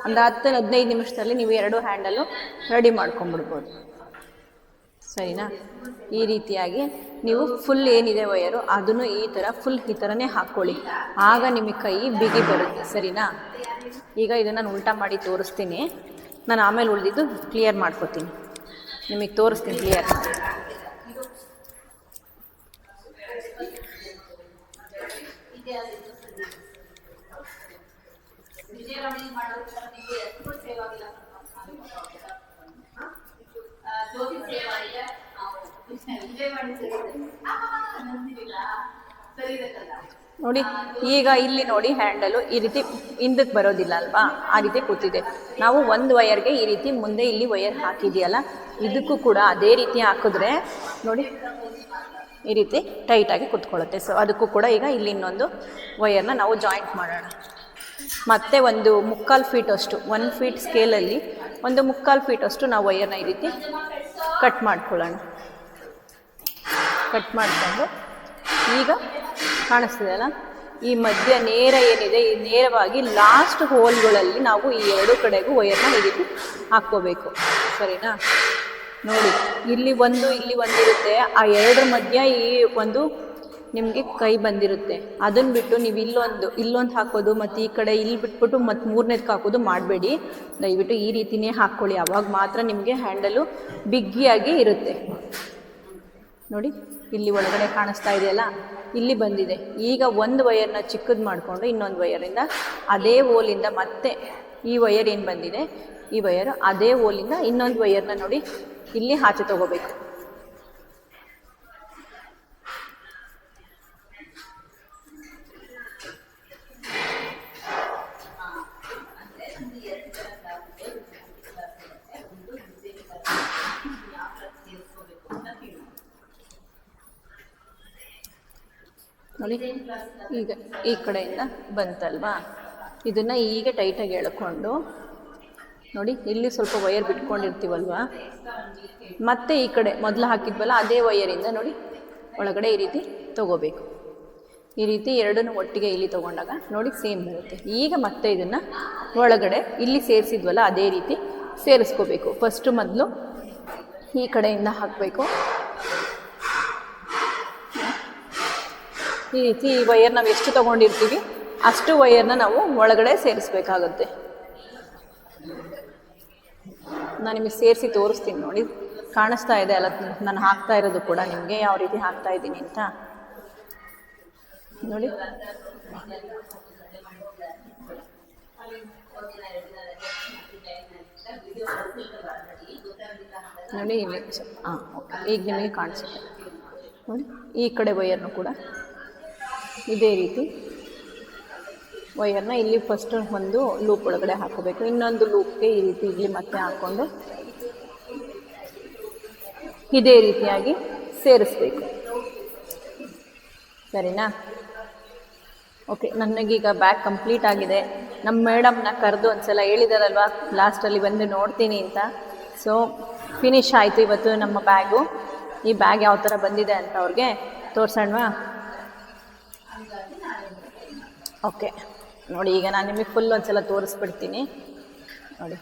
ಒಂದು ಹತ್ತು, ಹದಿನೈದು ನಿಮಿಷದಲ್ಲಿ ನೀವು ಎರಡು ಹ್ಯಾಂಡಲ್ಲು ರೆಡಿ ಮಾಡ್ಕೊಂಬಿಡ್ಬೋದು ಸರಿನಾ? ಈ ರೀತಿಯಾಗಿ ನೀವು ಫುಲ್ ಏನಿದೆ ವಯರು ಅದನ್ನು ಈ ಥರ ಫುಲ್ ಈ ಥರನೇ ಹಾಕ್ಕೊಳ್ಳಿ. ಆಗ ನಿಮಗೆ ಕೈ ಬಿಗಿ ಬರುತ್ತೆ. ಸರಿನಾ? ಈಗ ಇದನ್ನು ನಾನು ಉಲ್ಟಾ ಮಾಡಿ ತೋರಿಸ್ತೀನಿ. ನಾನು ಆಮೇಲೆ ಉಳಿದಿದ್ದು ಕ್ಲಿಯರ್ ಮಾಡ್ಕೋತೀನಿ. ನಿಮಗೆ ತೋರಿಸ್ತೀನಿ ಕ್ಲಿಯರ್ ಮಾಡಿ ನೋಡಿ, ಈಗ ಇಲ್ಲಿ ನೋಡಿ ಹ್ಯಾಂಡಲು ಈ ರೀತಿ ಹಿಂದಕ್ಕೆ ಬರೋದಿಲ್ಲ ಅಲ್ವಾ? ಆ ರೀತಿ ಕೂತಿದೆ. ನಾವು ಒಂದು ವಯರ್ಗೆ ಈ ರೀತಿ ಮುಂದೆ ಇಲ್ಲಿ ವಯರ್ ಹಾಕಿದೆಯಲ್ಲ, ಇದಕ್ಕೂ ಕೂಡ ಅದೇ ರೀತಿ ಹಾಕಿದ್ರೆ ನೋಡಿ, ಈ ರೀತಿ ಟೈಟಾಗಿ ಕುತ್ಕೊಳ್ಳುತ್ತೆ. ಸೊ ಅದಕ್ಕೂ ಕೂಡ ಈಗ ಇಲ್ಲಿ ಇನ್ನೊಂದು ವಯರ್ನ ನಾವು ಜಾಯಿಂಟ್ ಮಾಡೋಣ. ಮತ್ತೆ ಒಂದು ಮುಕ್ಕಾಲು ಫೀಟ್ ಅಷ್ಟು ಒನ್ ಫೀಟ್ ಸ್ಕೇಲಲ್ಲಿ ಒಂದು ಮುಕ್ಕಾಲು ಫೀಟ್ ಅಷ್ಟು ನಾವು ವಯರ್ನ ಈ ರೀತಿ ಕಟ್ ಮಾಡ್ಕೊಳ್ಳೋಣ. ಕಟ್ ಮಾಡಿಕೊಂಡು ಈಗ ಕಾಣಿಸ್ತಿದೆಯಲ್ಲ ಈ ಮಧ್ಯ ನೇರ ಏನಿದೆ, ಈ ನೇರವಾಗಿ ಲಾಸ್ಟ್ ಹೋಲ್ಗಳಲ್ಲಿ ನಾವು ಈ ಎರಡು ಕಡೆಗೂ ವಯರ್ನ ಈ ರೀತಿ ಹಾಕ್ಕೋಬೇಕು. ಸರಿನಾ? ನೋಡಿ, ಇಲ್ಲಿ ಒಂದು, ಇಲ್ಲಿ ಒಂದಿರುತ್ತೆ. ಆ ಎರಡರ ಮಧ್ಯ ಈ ಒಂದು ನಿಮಗೆ ಕೈ ಬಂದಿರುತ್ತೆ. ಅದನ್ನು ಬಿಟ್ಟು ನೀವು ಇಲ್ಲೊಂದು ಇಲ್ಲೊಂದು ಹಾಕೋದು, ಮತ್ತು ಈ ಕಡೆ ಇಲ್ಲಿ ಬಿಟ್ಬಿಟ್ಟು ಮತ್ತು ಮೂರನೇದಕ್ಕೆ ಹಾಕೋದು ಮಾಡಬೇಡಿ. ದಯವಿಟ್ಟು ಈ ರೀತಿನೇ ಹಾಕ್ಕೊಳ್ಳಿ. ಅವಾಗ ಮಾತ್ರ ನಿಮಗೆ ಹ್ಯಾಂಡಲು ಬಿಗ್ಗಿಯಾಗಿ ಇರುತ್ತೆ. ನೋಡಿ. ಇಲ್ಲಿ ಒಳಗಡೆ ಕಾಣಿಸ್ತಾ ಇದೆಯಲ್ಲ, ಇಲ್ಲಿ ಬಂದಿದೆ. ಈಗ ಒಂದು ವಯರ್ನ ಚಿಕ್ಕದು ಮಾಡಿಕೊಂಡು ಇನ್ನೊಂದು ವಯರಿಂದ ಅದೇ ಓಲಿಂದ ಮತ್ತೆ ಈ ವಯರ್ ಏನು ಬಂದಿದೆ? ಈ ವಯರ್ ಅದೇ ಓಲಿಂದ ಇನ್ನೊಂದು ವಯರ್ನ ನೋಡಿ ಇಲ್ಲಿ ಆಚೆ ತಗೋಬೇಕು. ನೋಡಿ ಈಗ ಈ ಕಡೆಯಿಂದ ಬಂತಲ್ವಾ? ಇದನ್ನು ಈಗ ಟೈಟಾಗಿ ಎಳ್ಕೊಂಡು, ನೋಡಿ, ಇಲ್ಲಿ ಸ್ವಲ್ಪ ವಯರ್ ಬಿಟ್ಕೊಂಡಿರ್ತೀವಲ್ವ? ಮತ್ತೆ ಈ ಕಡೆ ಮೊದಲು ಹಾಕಿದ್ವಲ್ಲ, ಅದೇ ವೈಯರಿಂದ ನೋಡಿ, ಒಳಗಡೆ ಈ ರೀತಿ ತಗೋಬೇಕು. ಈ ರೀತಿ ಎರಡನ್ನೂ ಒಟ್ಟಿಗೆ ಇಲ್ಲಿ ತಗೊಂಡಾಗ ನೋಡಿ ಸೇಮ್ ಬರುತ್ತೆ. ಈಗ ಮತ್ತೆ ಇದನ್ನು ಒಳಗಡೆ ಇಲ್ಲಿ ಸೇರಿಸಿದ್ವಲ್ಲ, ಅದೇ ರೀತಿ ಸೇರಿಸ್ಕೋಬೇಕು. ಫಸ್ಟು ಮೊದಲು ಈ ಕಡೆಯಿಂದ ಹಾಕಬೇಕು. ಈ ರೀತಿ ಈ ವಯರ್ ನಾವು ಎಷ್ಟು ತಗೊಂಡಿರ್ತೀವಿ, ಅಷ್ಟು ವೈಯರ್ನ ನಾವು ಒಳಗಡೆ ಸೇರಿಸ್ಬೇಕಾಗುತ್ತೆ. ನಾನು ನಿಮಗೆ ಸೇರಿಸಿ ತೋರಿಸ್ತೀನಿ ನೋಡಿ. ಕಾಣಿಸ್ತಾ ಇದೆ ಅಲ್ಲ, ನಾನು ಹಾಕ್ತಾ ಇರೋದು ಕೂಡ. ನಿಮಗೆ ಯಾವ ರೀತಿ ಹಾಕ್ತಾ ಇದ್ದೀನಿ ಅಂತ. ನೋಡಿ. ನೋಡಿ ಇಲ್ಲಿ ಹಾಂ ಓಕೆ. ಈಗ ನಿಮಗೆ ಕಾಣಿಸುತ್ತೆ. ನೋಡಿ, ಈ ಕಡೆ ವೈಯರ್ನು ಕೂಡ. ಇದೇ ರೀತಿ. ವೈಯರ್ನ ಇಲ್ಲಿ ಫಸ್ಟ್ ಒಂದು ಲೂಪ್ ಒಳಗಡೆ ಹಾಕೋಬೇಕು. ಇನ್ನೊಂದು ಲೂಪ್ಗೆ ಈ ರೀತಿ ಇಲ್ಲಿ ಮತ್ತೆ ಹಾಕ್ಕೊಂಡು ಇದೇ ರೀತಿಯಾಗಿ ಸೇರಿಸ್ಬೇಕು. ಸರಿನಾ? ಓಕೆ ನನಗೀಗ ಬ್ಯಾಗ್ ಕಂಪ್ಲೀಟ್ ಆಗಿದೆ. ನಮ್ಮ ಮೇಡಮ್ನ ಕರೆದು ಒಂದ್ಸಲ ಹೇಳಿದಾರಲ್ವಾ? ಲಾಸ್ಟಲ್ಲಿ ಬಂದು ನೋಡ್ತೀನಿ ಅಂತ. ಸೊ ಫಿನಿಶ್ ಆಯಿತು ಇವತ್ತು ನಮ್ಮ ಬ್ಯಾಗು ಈ ಬ್ಯಾಗ್ ಯಾವ ಥರ ಬಂದಿದೆ ಅಂತ ಅವ್ರಿಗೆ ತೋರ್ಸೋಣವಾ? ಓಕೆ. ನೋಡಿ, ಈಗ ನಾನು ನಿಮಗೆ ಫುಲ್ ಒಂದ್ಸಲ ತೋರಿಸ್ಬಿಡ್ತೀನಿ. ನೋಡಿ.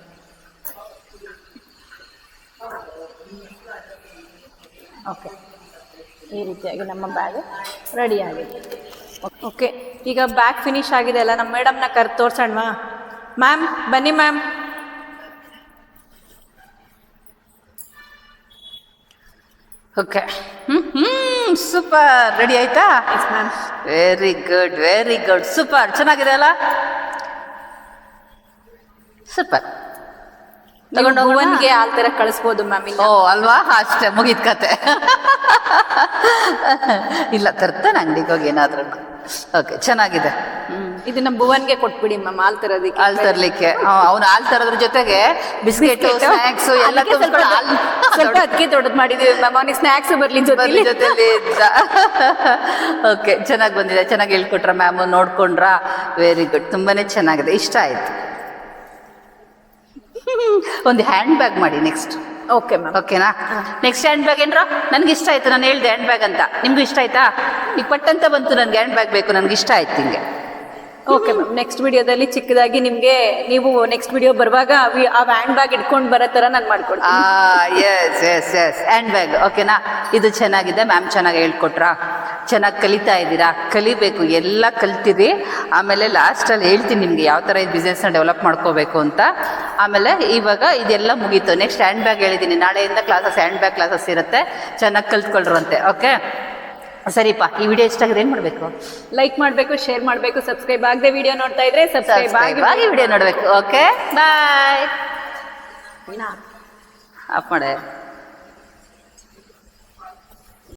ಓಕೆ. ಈ ರೀತಿಯಾಗಿ ನಮ್ಮ ಬ್ಯಾಗ್ ರೆಡಿ ಆಗಿದೆ. ಓಕೆ, ಈಗ ಬ್ಯಾಗ್ ಫಿನಿಶ್ ಆಗಿದೆ ಅಲ್ಲ, ನಮ್ಮ ಮೇಡಮ್ನ ಕರ್ ತೋರ್ಸೋಣವಾ? ಮ್ಯಾಮ್ ಬನ್ನಿ ಮ್ಯಾಮ್ ಓಕೆ. ಹ್ಞೂ ಹ್ಮ್. ಸೂಪರ್ ರೆಡಿ ಆಯ್ತಾ? Very good very good super ಚೆನ್ನಾಗಿದೆ ಅಲ್ಲ? ಸೂಪರ್ ತಗೊಂಡು ಹೋಗೋಣ? ಭುವನ್ಗೆ ಆ ಥರ ಕಳಿಸ್ಬೋದು ಮ್ಯಾಮ್ ಇಲ್ಲ? ಓ ಅಲ್ವಾ? ಅಷ್ಟೇ ಮುಗಿದ ಕತೆ. ಇಲ್ಲ ತರ್ತಾನೆ ಅಂಗಡಿಗೆ ಹೋಗಿ ಏನಾದ್ರೂ ಓಕೆ ಚೆನ್ನಾಗಿದೆ. ಹ್ಮ್. ಇದು ನಮ್ಮ ಭುವನ್ಗೆ ಕೊಟ್ಬಿಡಿ ಮ್ಯಾಮ್ ಹಾಲ್ ತರೋದಕ್ಕೆ. ಹಾಲು ತರಲಿಕ್ಕೆ. ಅವ್ನು ಹಾಲು ತರೋದ್ರ ಜೊತೆಗೆ ಬಿಸ್ಕೆಟ್ ಸ್ನ್ಯಾಕ್ಸ್ ಎಲ್ಲ ಅದಕ್ಕೆ ಸ್ವಲ್ಪ ತುಂಬ್ಕೊಂಡು ಹಾಲು ಸ್ವಲ್ಪ ಅದಕ್ಕೆ ದೊಡ್ಡದು ಮಾಡಿದ್ದೀವಿ ಮ್ಯಾಮ್ ಅವನಿಗೆ ಸ್ನ್ಯಾಕ್ಸ್ ಬರ್ಲಿ ಬರ್ಲಿ ಜೊತೆಲಿ ಜೊತೆಲಿ ಓಕೆ ಚೆನ್ನಾಗಿ ಬಂದಿದೆ ಚೆನ್ನಾಗಿ ಹೇಳ್ಕೊಟ್ರ ಮ್ಯಾಮ್ ನೋಡ್ಕೊಂಡ್ರ. ವೆರಿ ಗುಡ್ ತುಂಬಾನೇ ಚೆನ್ನಾಗಿದೆ ಇಷ್ಟ ಆಯ್ತು. ಒಂದು ಹ್ಯಾಂಡ್ ಬ್ಯಾಗ್ ಮಾಡಿ ನೆಕ್ಸ್ಟ್. Okay ma'am. ಓಕೆನಾ? ನೆಕ್ಸ್ಟ್ ಹ್ಯಾಂಡ್ ಬ್ಯಾಗ್ ಏನ್ರ? ನನಗೆ ಇಷ್ಟ ಆಯ್ತು ನಾನು ಹೇಳ್ದೆ ಹ್ಯಾಂಡ್ ಬ್ಯಾಗ್ ಅಂತ. ನಿಮ್ಗೂ ಇಷ್ಟ ಆಯ್ತಾ? ಈಗ ಪಟ್ಟಂತ ಬಂತು ನನ್ಗೆ ಹ್ಯಾಂಡ್ ಬ್ಯಾಗ್ ಬೇಕು ನನಗೆ ಇಷ್ಟ ಆಯ್ತು ಹಿಂಗೆ. ಓಕೆ ಮ್ಯಾಮ್ ನೆಕ್ಸ್ಟ್ ವಿಡಿಯೋದಲ್ಲಿ ಚಿಕ್ಕದಾಗಿ ನಿಮಗೆ ನೀವು ನೆಕ್ಸ್ಟ್ ವಿಡಿಯೋ ಬರುವಾಗ ಆ ಹ್ಯಾಂಡ್ ಬ್ಯಾಗ್ ಇಟ್ಕೊಂಡು ಬರೋ ತರ ನಾನು ಮಾಡ್ಕೊಡ್ತೀನಿ. Yes yes yes hand bag ಓಕೆನಾ ಇದು ಚೆನ್ನಾಗಿದೆ. ಮ್ಯಾಮ್ ಚೆನ್ನಾಗಿ ಹೇಳ್ಕೊಟ್ರಾ? ಚೆನ್ನಾಗಿ ಕಲಿತಾ ಇದ್ದೀರಾ? ಕಲಿಬೇಕು. ಎಲ್ಲ ಕಲ್ತಿರಿ ಆಮೇಲೆ ಲಾಸ್ಟಲ್ಲಿ ಹೇಳ್ತೀನಿ ನಿಮಗೆ ಯಾವ ಥರ ಈ ಬಿಸ್ನೆಸ್ನ ಡೆವಲಪ್ ಮಾಡ್ಕೋಬೇಕು ಅಂತ. ಆಮೇಲೆ ಇವಾಗ ಇದೆಲ್ಲ ಮುಗೀತು. ನೆಕ್ಸ್ಟ್ ಹ್ಯಾಂಡ್ ಬ್ಯಾಗ್ ಹೇಳಿದ್ದೀನಿ ನಾಳೆಯಿಂದ ಕ್ಲಾಸಸ್ ಹ್ಯಾಂಡ್ ಬ್ಯಾಗ್ ಕ್ಲಾಸಸ್ ಇರುತ್ತೆ. ಚೆನ್ನಾಗಿ ಕಲ್ತ್ಕೊಳ್ರಂತೆ ಓಕೆ ಸರಿಪಾ ಈ ವಿಡಿಯೋ ಇಷ್ಟ ಆಗಿದೆ ಏನು ಮಾಡಬೇಕು? ಲೈಕ್ ಮಾಡಬೇಕು ಶೇರ್ ಮಾಡಬೇಕು ಸಬ್ಸ್ಕ್ರೈಬ್ ಆಗದೆ ವಿಡಿಯೋ ನೋಡ್ತಾ ಇದ್ರೆ ಸಬ್ಸ್ಕ್ರೈಬ್ ಆಗಿ ಆಗಿ ವಿಡಿಯೋ ನೋಡಬೇಕು ಓಕೆ ಬಾಯ್ ಆಫ್ ಮಾಡೆ.